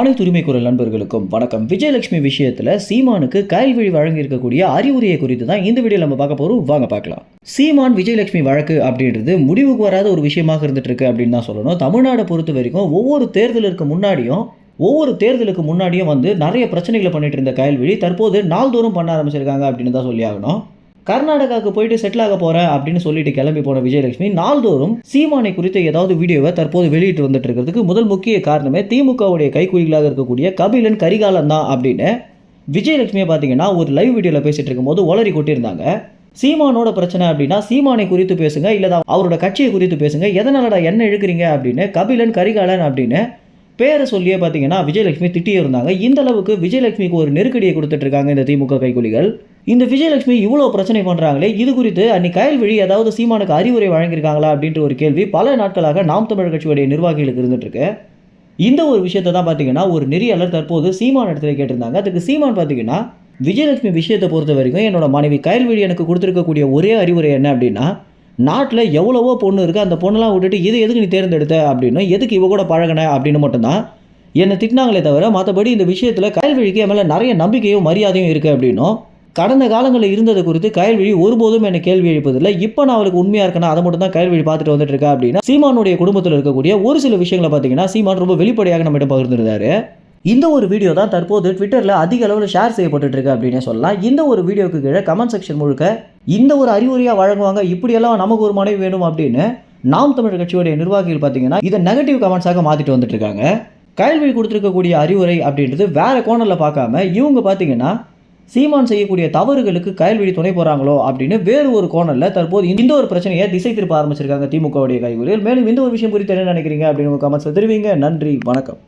அனைத்து உரிமை குரல் நண்பர்களுக்கும் வணக்கம். விஜயலட்சுமி விஷயத்தில் சீமானுக்கு கேள்வி வழங்கியிருக்கக்கூடிய அறிவுரையை குறித்து தான் இந்த வீடியோ நம்ம பார்க்க போகிறோம் வாங்க பார்க்கலாம். சீமான் விஜயலட்சுமி வழக்கு அப்படின்றது முடிவுக்கு வராத ஒரு விஷயமாக இருந்துட்டு இருக்கு அப்படின்னு தான் சொல்லணும். தமிழ்நாடை பொறுத்த வரைக்கும் ஒவ்வொரு தேர்தலுக்கு முன்னாடியும் ஒவ்வொரு தேர்தலுக்கு முன்னாடியும் வந்து நிறைய பிரச்சனைகளை பண்ணிட்டு இருந்த கயல்விழி தற்போது நாள்தோறும் பண்ண ஆரம்பிச்சிருக்காங்க அப்படின்னு தான் சொல்லி ஆகணும். கர்நாடகாவுக்கு போயிட்டு செட்டில் ஆக போகிறேன் அப்படின்னு சொல்லிட்டு கிளம்பி போன விஜயலட்சுமி நாள்தோறும் சீமானை குறித்த ஏதாவது வீடியோவை தற்போது வெளியிட்டு வந்துட்டு இருக்கிறதுக்கு முதல் முக்கிய காரணமே திமுகவுடைய கைக்குலிகளாக இருக்கக்கூடிய கபிலன் கரிகாலன் தான் அப்படின்னு விஜயலட்சுமியை பார்த்தீங்கன்னா ஒரு லைவ் வீடியோவில் பேசிட்டு இருக்கும்போது ஒளரி கொட்டியிருந்தாங்க. சீமானோட பிரச்சனை அப்படின்னா சீமானை குறித்து பேசுங்க இல்லை அவரோட கட்சியை குறித்து பேசுங்க எதனாலடா என்ன இழுக்கிறீங்க அப்படின்னு கபிலன் கரிகாலன் அப்படின்னு பேரை சொல்லியே பார்த்தீங்கன்னா விஜயலட்சுமி திட்டியே இருந்தாங்க. இந்த அளவுக்கு விஜயலட்சுமிக்கு ஒரு நெருக்கடியை கொடுத்துட்ருக்காங்க இந்த திமுக கைகூலிகள். இந்த விஜயலட்சுமி இவ்வளோ பிரச்சனை பண்ணுறாங்களே இது குறித்து அன்னைக்கு கயல்விழி ஏதாவது சீமானுக்கு அறிவுரை வழங்கியிருக்காங்களா அப்படின்ற ஒரு கேள்வி பல நாட்களாக நாம் தமிழர் கட்சியுடைய நிர்வாகிகளுக்கு இருந்துட்டுருக்கு இந்த ஒரு விஷயத்தை தான் பார்த்தீங்கன்னா ஒரு நெறியாளர் தற்போது சீமான் இடத்துல கேட்டிருந்தாங்க. அதுக்கு சீமான் பார்த்தீங்கன்னா விஜயலட்சுமி விஷயத்தை பொறுத்த வரைக்கும் என்னோட மனைவி கயல்விழி எனக்கு கொடுத்துருக்கக்கூடிய ஒரே அறிவுரை என்ன அப்படின்னா நாட்டில் எவ்வளவோ பொண்ணு இருக்குது அந்த பொண்ணெல்லாம் விட்டுட்டு இது எதுக்கு நீ தேர்ந்தெடுத்த அப்படின்னு எதுக்கு இவ கூட பழகின அப்படின்னு மட்டும்தான் என்னை திட்டினாங்களே தவிர மற்றபடி இந்த விஷயத்தில் கயல்விழிக்கு என் மேலே நிறைய நம்பிக்கையும் மரியாதையும் இருக்குது அப்படின்னும். கடந்த காலங்களில் இருந்தது குறித்து கயல்விழி ஒருபோதும் என்னை கேள்வி எழுப்பதில்லை. இப்போ நான் அவளுக்கு உண்மையாக இருக்கேன் அதை மட்டும் தான் கயல்விழி பார்த்துட்டு வந்துட்டு இருக்கா அப்படின்னா சீமானுடைய குடும்பத்தில் இருக்கக்கூடிய ஒரு சில விஷயங்களை பார்த்தீங்கன்னா சீமான் ரொம்ப வெளிப்படையாக நம்மகிட்ட பகிர்ந்துருந்தாரு. இந்த ஒரு வீடியோ தான் தற்போது ட்விட்டரில் அதிக அளவில் ஷேர் செய்யப்பட்டுட்டு இருக்கு அப்படின்னு சொல்லலாம். இந்த ஒரு வீடியோக்கு கீழே கமெண்ட் செக்ஷன் முழுக்க இந்த ஒரு அறிவுரையாக வழங்குவாங்க இப்படியெல்லாம் நமக்கு ஒரு மனைவி வேணும் அப்படின்னு நாம் தமிழர் கட்சியுடைய நிர்வாகிகள் பார்த்தீங்கன்னா இதை நெகட்டிவ் கமெண்ட்ஸாக மாற்றிட்டு வந்துட்டு இருக்காங்க கொடுத்துருக்கக்கூடிய அறிவுரை அப்படின்றது வேறு கோணலில் பார்க்காம இவங்க பார்த்தீங்கன்னா சீமான் செய்யக்கூடிய தவறுகளுக்கு கயல்விழி துணை போகிறாங்களோ அப்படின்னு வேறு ஒரு கோணலில் தற்போது இந்த ஒரு பிரச்சனையை திசை திருப்ப ஆரம்பிச்சிருக்காங்க திமுகவுடைய கைகளில் மேலும் இந்த ஒரு விஷயம் குறித்து என்ன நினைக்கிறீங்க அப்படின்னு உங்கள் கமெண்ட்ஸில் தெரிவிங்க. நன்றி வணக்கம்.